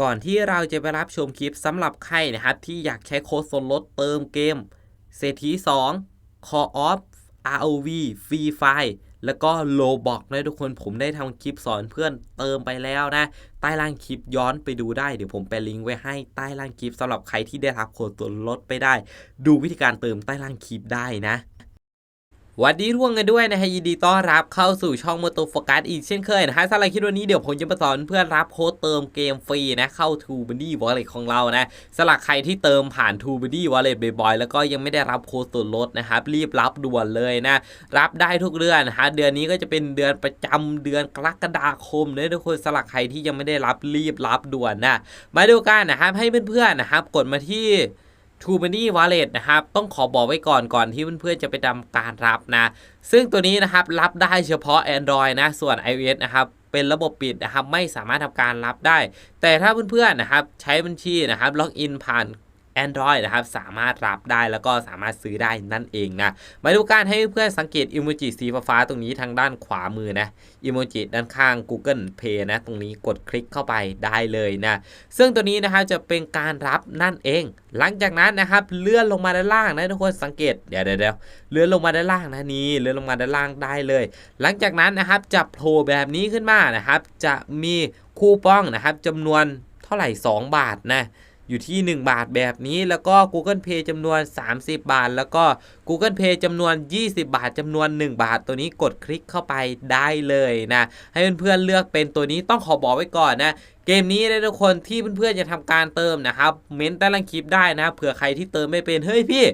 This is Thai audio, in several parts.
ก่อนที่เราจะไปรับชมคลิปสำหรับใครนะครับที่อยากใช้โค้ดส่วนลดเติมเกมเศรษฐี2 Call of ROV Free Fire แล้วก็โลบอกนะทุกคนผมได้ทำคลิปสอนเพื่อนเติมไปแล้วนะ ใต้ล่างคลิปย้อนไปดูได้ เดี๋ยวผมแปะลิงก์ไว้ให้ใต้ล่างคลิปสำหรับใครที่ได้รับโค้ดส่วนลดไปได้ ดูวิธีการเติมใต้ล่างคลิปได้นะ วัสดีร่วงกันด้วยนะฮะยินดีต้อนรับเข้าสู่ช่องมอโตโฟกัสอีกเช่นเคยนะฮะสำหรับคลิปวันนี้เดี๋ยวผมจะมาสอนเพื่อนรับโค้ดเติมเกมฟรีนะเข้า t ูบันดี้วอลเล็ตของเรานะสำหรับใครที่เติมผ่าน t ูบันดี้วอลเล็ตบ่อยๆแล้วก็ยังไม่ได้รับโค้ดส่วนลดนะครับรีบรับด่วนเลยนะ รับได้ทุกเดือนนะฮะเดือนนี้ก็จะเป็นเดือนประจำเดือนกรกฎาคมนะทุกคนสำหรับใครที่ยังไม่ได้รับรีบรับด่วนนะมาดูกันนะครับให้เพื่อนๆนะครับกดมาที่ t ูบันดี้วอลเลตนะครับ ต้องขอบอกไว้ก่อนก่อนที่เพื่อนๆจะไปทำการรับนะ ซึ่งตัวนี้นะครับ รับได้เฉพาะ Android นะ ส่วน iOS นะครับเป็นระบบปิดนะครับไม่สามารถทำการรับได้ แต่ถ้าเพื่อนๆนะครับใช้บัญชีนะครับล็อกอินผ่าน Android นะครับสามารถรับได้แล้วก็สามารถซื้อได้นั่นเองนะมาดูการให้เพื่อนสังเกตอิโมจิสีฟ้าๆตรงนี้ทางด้านขวามือนะอิโมจิด้านข้าง Google Pay นะตรงนี้กดคลิกเข้าไปได้เลยนะซึ่งตัวนี้นะครับจะเป็นการรับนั่นเอง หลังจากนั้นนะครับเลื่อนลงมาด้านล่างนะทุกคนสังเกตเดี๋ยวเดี๋ยวเดี๋ยวเลื่อนลงมาด้านล่างนะนี่เลื่อนลงมาด้านล่างได้เลย หลังจากนั้นนะครับจะโผล่แบบนี้ขึ้นมานะครับจะมีคูปองนะครับจำนวนเท่าไหร่ 2 บาทนะ อยู่ที่ 1 บาทแบบนี้แล้วก็ Google Pay จำนวน 30 บาท แล้วก็ Google Pay จำนวน 20 บาทจำนวน 1 บาท ตัวนี้กดคลิกเข้าไปได้เลยนะ ให้เพื่อนๆเลือกเป็นตัวนี้ต้องขอบอกไว้ก่อนนะเกมนี้นะทุกคนที่เพื่อนๆจะทำการเติมนะครับ เม้นต์ใต้ล่างคลิปได้นะเผื่อใครที่เติมไม่เป็นเฮ้ยพี่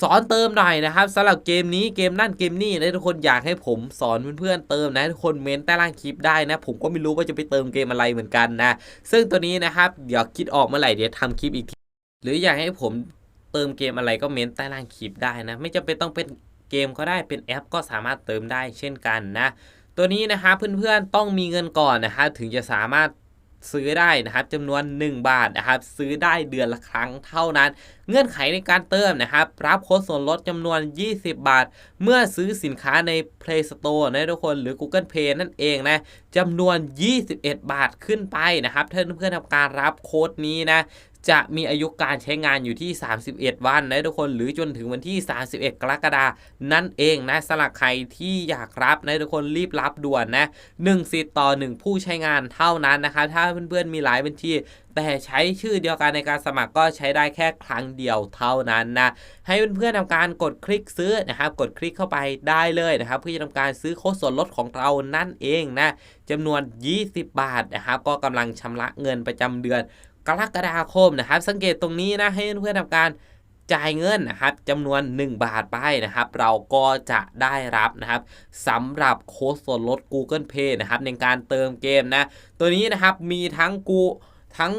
สอนเติมหน่อยนะครับสำหรับเกมนี้เกมนั่นเกมนี่นะทุกคนอยากให้ผมสอนเพื่อนๆเติมนะทุกคนเม้นต์ใต้ล่างคลิปได้นะ ผมก็ไม่รู้ว่าจะไปเติมเกมอะไรเหมือนกันนะซึ่งตัวนี้นะครับเดี๋ยวคิดออกเมื่อไหร่เดี๋ยวทำคลิปอีกทีหรืออยากให้ผมเติมเกมอะไรก็เม้นใต้ล่างคลิปได้นะ ไม่จำเป็นต้องเป็นเกมก็ได้เป็นแอปก็สามารถเติมได้เช่นกันนะ ตัวนี้นะครับเพื่อนๆต้องมีเงินก่อนนะครับถึงจะสามารถ ซื้อได้นะครับจำนวน 1 บาทนะครับ ซื้อได้เดือนละครั้งเท่านั้น เงื่อนไขในการเติมนะครับ รับโค้ดส่วนลดจำนวน 20 บาท เมื่อซื้อสินค้าใน Play Store นะทุกคนหรือ Google Play นั่นเองนะจำนวน 21 บาทขึ้นไปนะครับถ้าเพื่อนๆทำการรับโค้ดนี้นะ จะมีอายุการใช้งานอยู่ที่ 31 วันนะทุกคน หรือจนถึงวันที่ 31 กรกฎานั่นเองนะสำหรับใครที่อยากรับนะทุกคนรีบรับด่วนนะ1สิทธิ์ต่อ 1 ผู้ใช้งานเท่านั้นนะคะถ้าเพื่อนๆมีหลายบัญชีแต่ใช้ชื่อเดียวกันในการสมัครก็ใช้ได้แค่ครั้งเดียวเท่านั้นนะ ให้เพื่อนๆทำการกดคลิกซื้อนะครับ กดคลิกเข้าไปได้เลยนะครับ เพื่อจะทำการซื้อโค้ดส่วนลดของเรานั่นเองนะจำนวน 20 บาทนะครับ ก็กำลังชำระเงินประจำเดือน กรกฎาคมนะครับ สังเกตตรงนี้นะให้เพื่อนทำการจ่ายเงินนะครับจำนวน 1 บาทไปนะครับ เราก็จะได้รับนะครับสำหรับโค้ดส่วนลด Google Pay นะครับในการเติมเกมนะ ตัวนี้นะครับมีทั้งกูทั้ง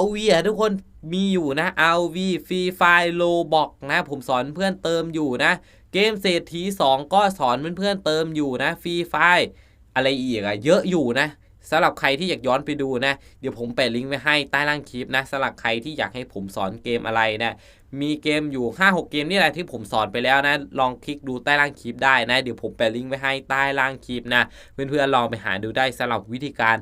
RV อะทุกคนมีอยู่นะ RV Free Fire Roblox นะผมสอนเพื่อนเติมอยู่นะ เกมเศรษฐี 2 ก็สอนเพื่อนๆเติมอยู่นะ Free Fire อะไรอีกอะเยอะอยู่นะ สำหรับใครที่อยากย้อนไปดูนะ เดี๋ยวผมแปะลิงก์ไว้ให้ใต้ล่างคลิปนะสำหรับใครที่อยากให้ผมสอนเกมอะไรนะมีเกมอยู่ 5-6 เกมนี่แหละที่ผมสอนไปแล้วนะ ลองคลิกดูใต้ล่างคลิปได้นะ เดี๋ยวผมแปะลิงก์ไว้ให้ใต้ล่างคลิปนะ เพื่อนๆลองไปหาดูได้สำหรับวิธีการ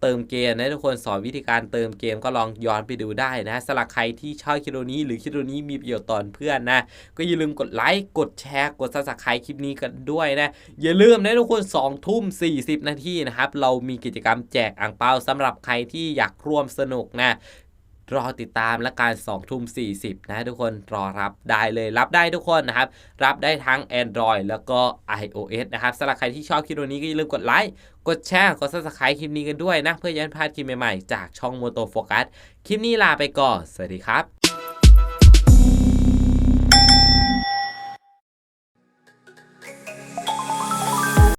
เติมเกมนะทุกคนสอนวิธีการเติมเกมก็ลองย้อนไปดูได้นะสำหรับใครที่ชอบคลิปนี้หรือคลิปนี้มีประโยชน์ตอนเพื่อนนะ ก็อย่าลืมกดไลค์กดแชร์กดซับสไครต์คลิปนี้กันด้วยนะ อย่าลืมนะทุกคน2ทุ่ม40 นาทีนะครับ เรามีกิจกรรมแจกอ่างเปาสำหรับใครที่อยากร่วมสนุกนะ รอติดตามและการ2ทุ่ม40 นะทุกคนรอรับได้เลยรับได้ทุกคนนะครับ รับได้ทั้ง Android แล้วก็ iOS นะครับสำหรับใครที่ชอบคลิปนี้ก็อย่าลืมกดไลค์กดแชร์กด subscribe คลิปนี้กันด้วยนะ เพื่อจะไม่พลาดคลิปใหม่ๆ จากช่อง Moto Focus คลิปนี้ลาไปก่อน สวัสดีครับ